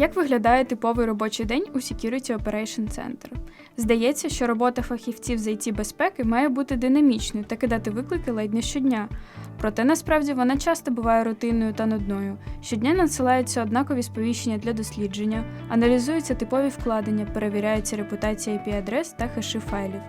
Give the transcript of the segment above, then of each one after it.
Як виглядає типовий робочий день у Security Operation Center? Здається, що робота фахівців з it безпеки має бути динамічною та кидати виклики ледь не щодня. Проте насправді вона часто буває рутинною та нудною. Щодня надсилаються однакові сповіщення для дослідження, аналізуються типові вкладення, перевіряється репутація IP-адрес та хеші файлів.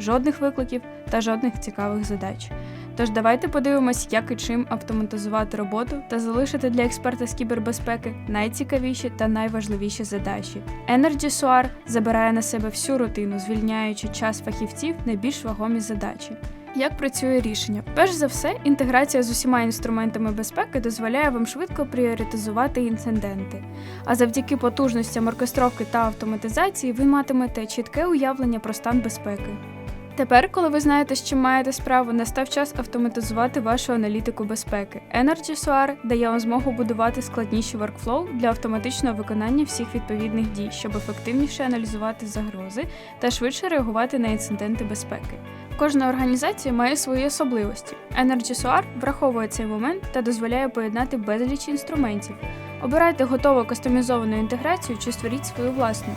Жодних викликів та жодних цікавих задач. Тож давайте подивимось, як і чим автоматизувати роботу та залишити для експерта з кібербезпеки найцікавіші та найважливіші задачі. Energy SOAR забирає на себе всю рутину, звільняючи час фахівців на більш вагомі задачі. Як працює рішення? Перш за все, інтеграція з усіма інструментами безпеки дозволяє вам швидко пріоритизувати інциденти. А завдяки потужностям оркестровки та автоматизації ви матимете чітке уявлення про стан безпеки. Тепер, коли ви знаєте, з чим маєте справу, настав час автоматизувати вашу аналітику безпеки. Energy SOAR дає вам змогу будувати складніші workflow для автоматичного виконання всіх відповідних дій, щоб ефективніше аналізувати загрози та швидше реагувати на інциденти безпеки. Кожна організація має свої особливості. Energy SOAR враховує цей момент та дозволяє поєднати безліч інструментів. Обирайте готову кастомізовану інтеграцію чи створіть свою власну.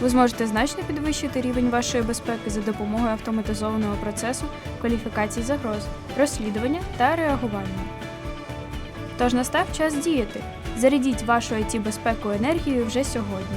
Ви зможете значно підвищити рівень вашої безпеки за допомогою автоматизованого процесу кваліфікації загроз, розслідування та реагування. Тож настав час діяти. Зарядіть вашу it безпеку енергією вже сьогодні.